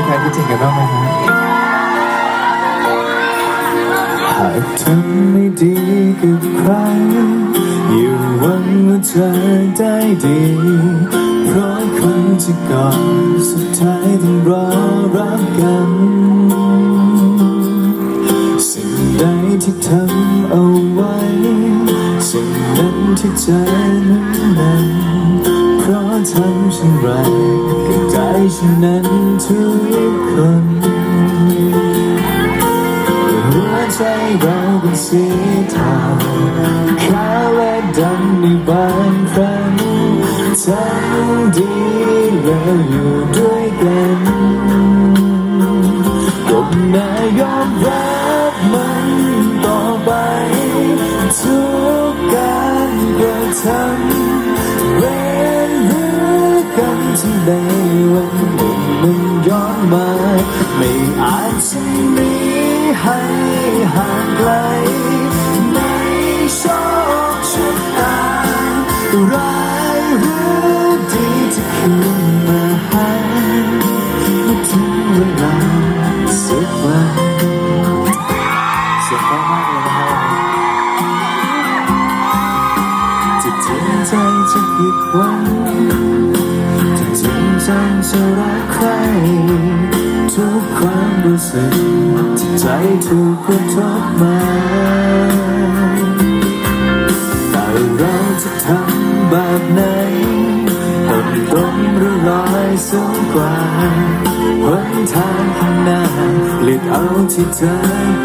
มีใครคิดถึงกันบ้างไหมฮะหากทำไม่ดีกับใคร อยู่าหวังว่าจะได้ดี เพราะคนที่ก่อนสุดท้ายต้องรอรักกัน สิ่งใดที่ทำเอาไว้ สิ่งนั้นที่ใจ นหัวใจเราเป็นสีเทาขาวและดำในบางครั้งทั้งดีเราอยู่ด้วยกันก็น่ายอมรับมันต่อไป ทุกการกระทำเว้นหรือกันที่ในวันหนึ่ง มันย้อนมา ไม่อาจจะมีให้ห่างไกลไม่ชอบชะตาร้ายหรือดีที่คืนมาใหาเมื่อถึงเวลาสักวันเสียงเพราะมากเลยนะครับจะจริงใจจะผิดหวัง จริงจังจะรักใคร ทุกความรู้สึกที่ใจถูกกระทบมาแต่เราจะทำแบบไหนตนต้นหรือลอยสูงกว่าหนทางข้างหน้าเลือกเอาที่เธอ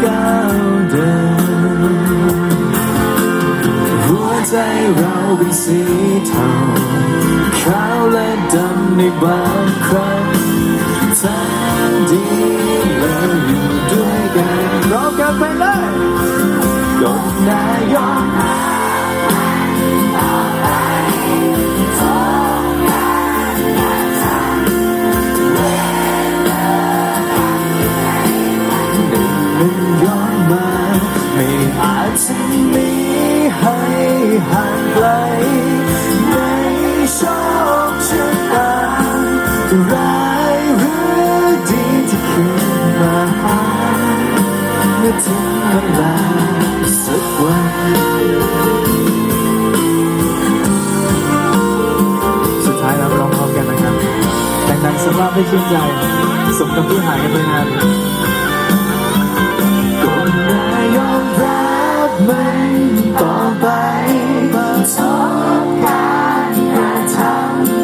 ก้าวเดิน ใจเราเป็นสีเทาขาวและดำในบางครั้งทางดีเละอยู่ด้วยกันร้องกันไปเลยกดนายอมห ดังๆสำหรับให้ชื่นใจสมกับที่หายกันไปนานก็นายอมรับมันต่อไปทุกการกระท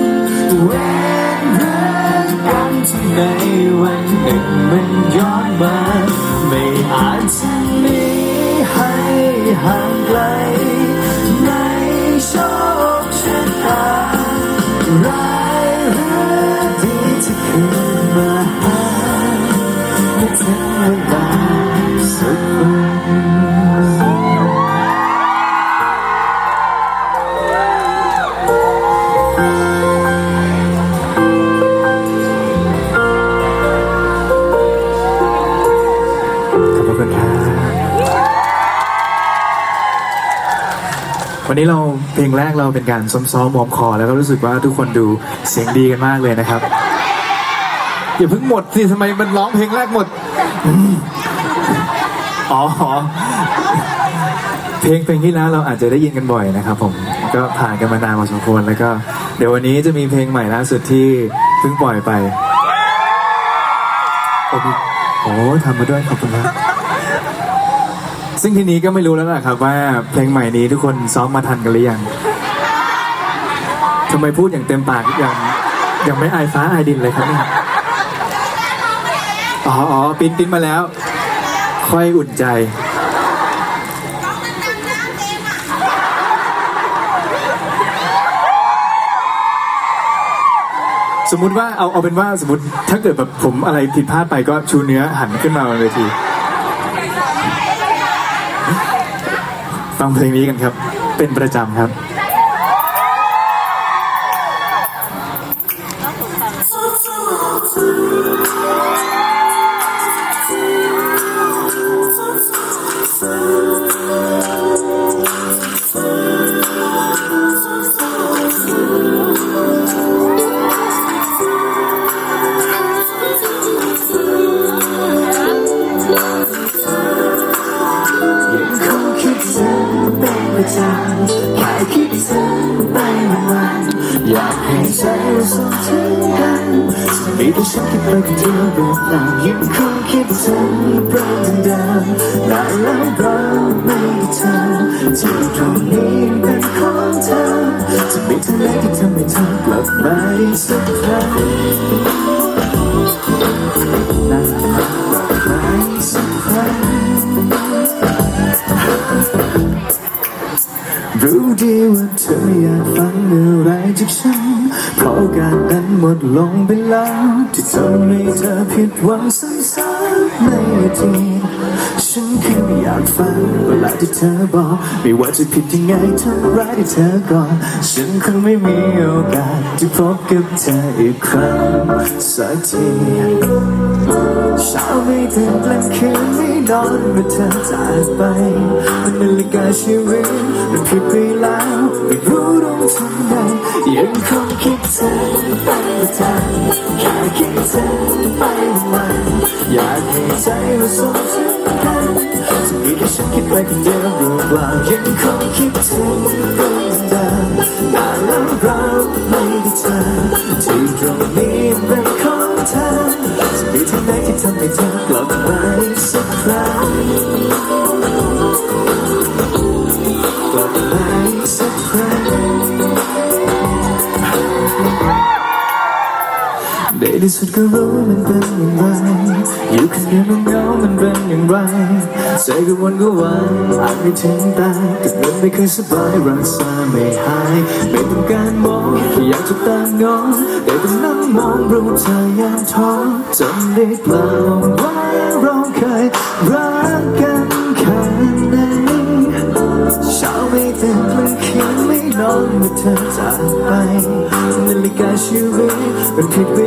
ำเว้นเรื่องกันที่ในวันหนึ่งมันย้อนมา ไม่อาจจะมีให้ห่าง วันนี้เราเพลงแรกเราเป็นการซ้อมๆวอร์มคอ แล้วก็รู้สึกว่าทุกคนดูเสียงดีกันมากเลยนะครับ อย่าเพิ่งหมดสิทำไมมันร้องเพลงแรกหมดอืมอ๋อ เพลงเพลงที่แล้วเราอาจจะได้ยินกันบ่อยนะครับผมก็ผ่านกันมานานพอสมควรแล้วก็ เดี๋ยววันนี้จะมีเพลงใหม่ล่าสุดที่เพิ่งปล่อยไปโอ้โอ้ทำมาด้วยขอบคุณครับ ซึ่งทีนี้ก็ไม่รู้แล้วล่ะครับว่าเพลงใหม่นี้ทุกคนซ้อมมาทันกันหรือยังทำไมพูดอย่างเต็มปากอย่างยังไม่อายฟ้าอายดินเลยครับเนี่ยอ๋ออ๋อปิ้นปิ้นมาแล้ว ค่อยอุ่นใจสมมุติว่าเอาเอาเป็นว่าสมมติถ้าเกิดแบบผมอะไรผิดพลาดไปก็ชูเนื้อหันขึ้นมาบนเวที ฟังเพลงนี้กันครับ เป็นประจำครับ ฉัไปวันอยากให้เธอส่งถึงกันไม่ได้ฉันคิดไปคนเดียวแบบนั้นยังคงคิดถึงเรื่องเดิมนานแล้วเพราะไม่เจอที่ตรงนี้เป็นของเธอจะมีเธอและที่ทำให้เธอกลับมาอีกสักครั้ง Thank you. รู้ดีว่าเธออยากฟังอะไรจากฉัน เพราะโอกาสนั้นหมดลงไปแล้วที่ทำให้เธอผิดหวังซ้ำๆในอดีตฉันแค่ไม่อยากฟังเวลาที่เธอบอก ไม่ว่าจะผิดยังไงทำร้ายที่เธอก่อน ฉันคงไม่มีโอกาสที่พบกับเธออีกครั้งสักที เช้าไม่ตื่นกลางคืนไม่นอนเมื่อเธอจากไปมันนาฬิกาชีวิตมันผิดไปแล้วไม่รู้ต้องทำไงยังคงคิดเธอเป็นประจำแค่คิดเธอไปวันอยากให้ใจเราสมถึงกันจะมีแค่ฉันคิดไปคนเดียวหรือเปล่ายังคงคิดถึงเรื่องเดิมนานแล้วเราไม่ได้เจอ ที่ไหนที่ทำให้เธอกลับมาอีกสักครั้งกลับมาอีกสักครั้ง ในที่สุดก็รู้มันเป็นอย่างไรอยู่คนเดียวมันเหงามันเป็นอย่างไร ใจก็วนก็วันอาจไม่ถึงตายแต่เงินไม่เคยสบายรักษาไม่หาย ไม่ต้องการมองแค่อยากจะตามงอนแต่ต้องนั่งมองรูปเธอยามท้อจำได้เปล่าว่าเราเคยรักกันแค่ไหนเช้าไม่ตื่นกลางคืนไม่นอนเมื่อเธอจากไปนาฬิกาชีวิตมันผิดไป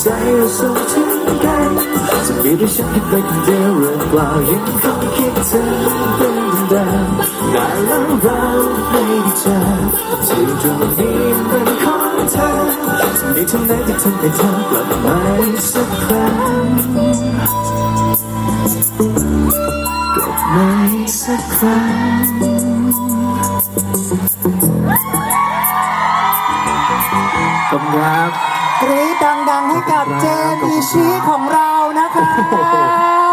ใจเราส่งถึงกันจะมีแต่ฉันคิดไปคนเดียวหรือเปล่ายังคงคิดถึงเป็นเดิมนานแล้วเราไม่ได้เจอที่ตรงนี้เป็นของเธอจะมีทำไหนที่ทำให้เธอกลับมาอีกสักครั้งกลับมาอีกสักครั้ง กับเจมีชีของเรานะคะ